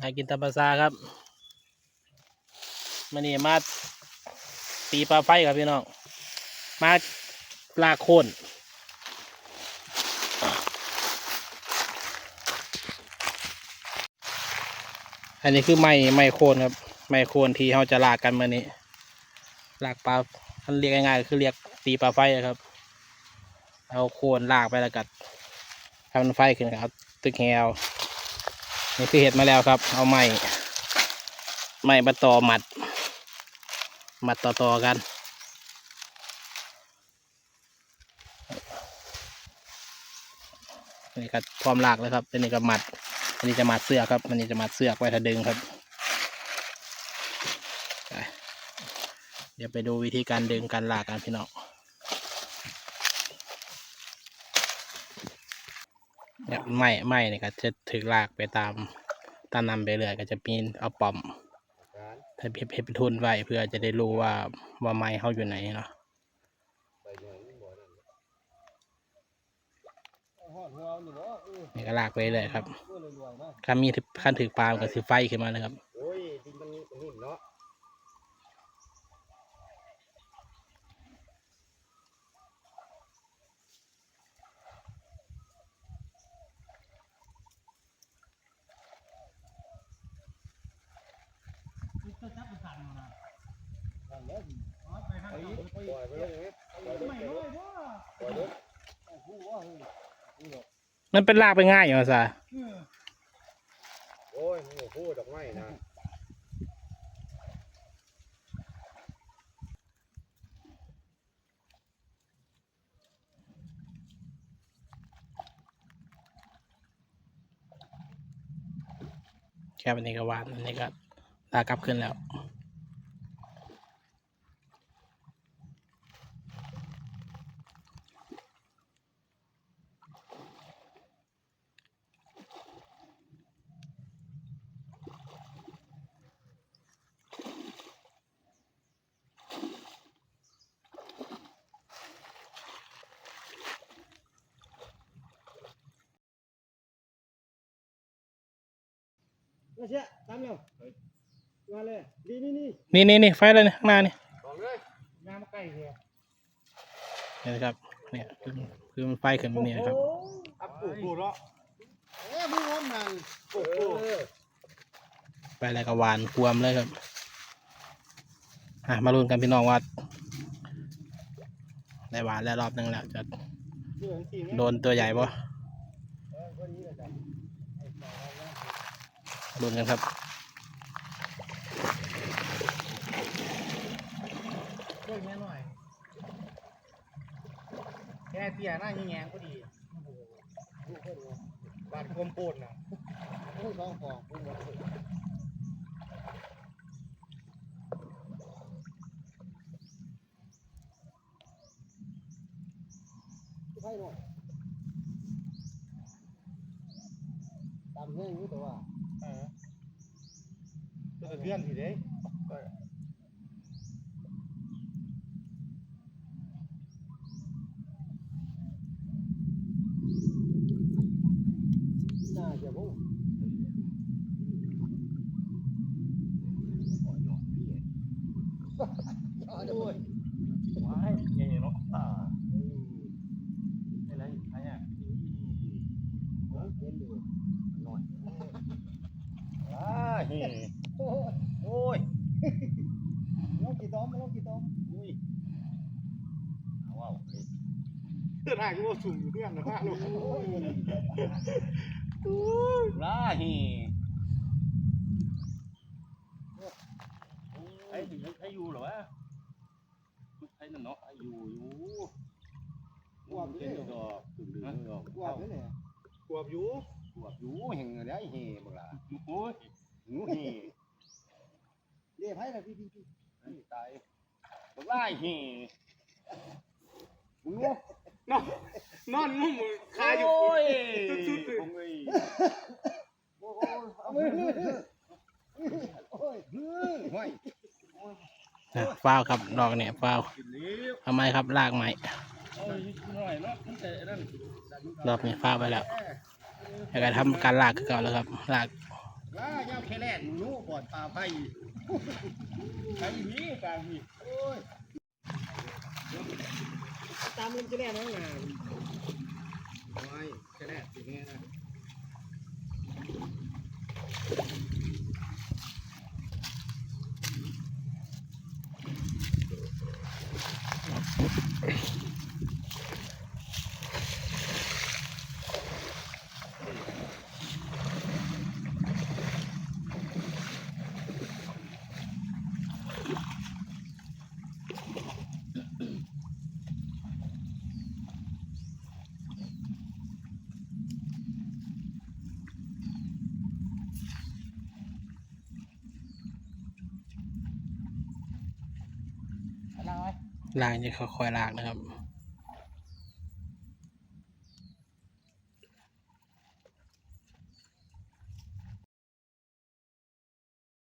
หากินตามภาษาครับมันนี่มาตีปลาไฟครับพี่น้องมาลากโคนอันนี้คือไม้ไม้โคนครับ ไม้โคนที่เขาจะลากกันมื่อนี้ลากปลาท่านเรียกง่ายๆคือเรียกตีปลาไฟครับ เอาโคนลากไปแล้วกัดทำมันไฟขึ้นครับ ตึกแฮว นี่คือเห็ดมาแล้วครับ เอาไม้ไม้มาต่อหมัดหมัดต่อๆกัน นี่ก็พร้อมลากแล้วครับอันนี้ก็หมัดอันนี้จะมัดเสือกครับอันนี้จะมัดเสือกไว้ถ้าดึงครับ เดี๋ยวไปดูวิธีการดึงการลากกันพี่น้อง เนี่ยไม้ไม้เนี่ยก็จะถือลากไปตามตามนำไปเรื่อยก็จะปีนเอาปอมถ้าเพชรเพชรเป็นทุนไว้เพื่อจะได้รู้ว่าว่าไม้เขาอยู่ไหนเนาะนี่ก็ลากไปเลยครับถ้ามีขั้นถือปลามันก็สิไฟขึ้นมาเลยครับ โอ้ยดิน มันนิ่มเนาะปล่อยไปเลยไหมปล่อยไปเลยปล่อยเลยมันเป็นลากไปง่ายอยู่ซะโอ้ยโอ้โหดอกไม้นะแค่วันนี้ก็วานอันนี้ก็ลากกลับขึ้นแล้ว ไม่ใช่ตามเร็วมาเลยดีนี่นี่นี่นี่นี่ไฟอะไรเนี่ยข้างหน้านี่ลองเลยน้ำใกล้เฮียนี่นะครับเนี่ยคือคือมันไฟขึ้นมาเนี่ยครับอับปูปูเนาะเอ้ยมึงงมนั่นปูปูไปอะไรก็หวานควมเลยครับอะมาลุ้นกันพี่น้องว่าได้หวานแล้วรอบหนึงแล้วจะโดนตัวใหญ่ปะ ลุ้นกันครับ ช่วยแม่หน่อยแค่เตี้ยหน้าแงงก็ดีบาดคมปูนนะโอ้ยสองฟองปูนหมดเลยใช่หน่อยตามแห้งอยู่แต่ว่า เออจะเพื่อนสิเด้น่าจะบ่โอ้ยว้ายใหญ่เนาะอ่าอะไรอะไรอะโอ้ยเป็นอยู่หน่อยว้าเฮ้โอ้ยลงกี่ต้อมลงกี่ต้อมอุ้ยว้าวเพื่อนหายกูว่าสูงอยู่เพื่อนนะฮะลูกลาฮีไอ้ไอ้อยู่เหรอวะไอ้นั่นเนาะไอ้อยู่อยู่กวบเป็เด้นดอกถึงดึงดอกกวบเด้เนี่ยกวบอยู่กวบอยู่แห่งอะไรเฮบักล่ะโอ้ย หนูเฮเรียกให้นะพี่พี่พี่ไอ้ตายบักล่าเฮมึงวะนอนนอนงุ่มคาอยู่โอ้ยสุดๆเลยคงไอ้โอ้โหเอามือโอ้ยฮือห้อยนะฟ้าวครับดอกเนี่ยฟ้าวกินเลี้ยวทำไมครับลากไม้เอาอีกหน่อยเนาะมันแต่นั่น รอบนี้ฟ้าวไปแล้วแล้วก็ทำการลากคือเก่าแล้วครับลาก ว้ายาวแค่แรกรู้บ่อนปลาไผ่ไผ่นี้กลางนี่โอ้ยตามมันจะแรกน้องงานโอ้ยแค่แรกสิแม่นะ ลางจะค่อยๆลากนะครับ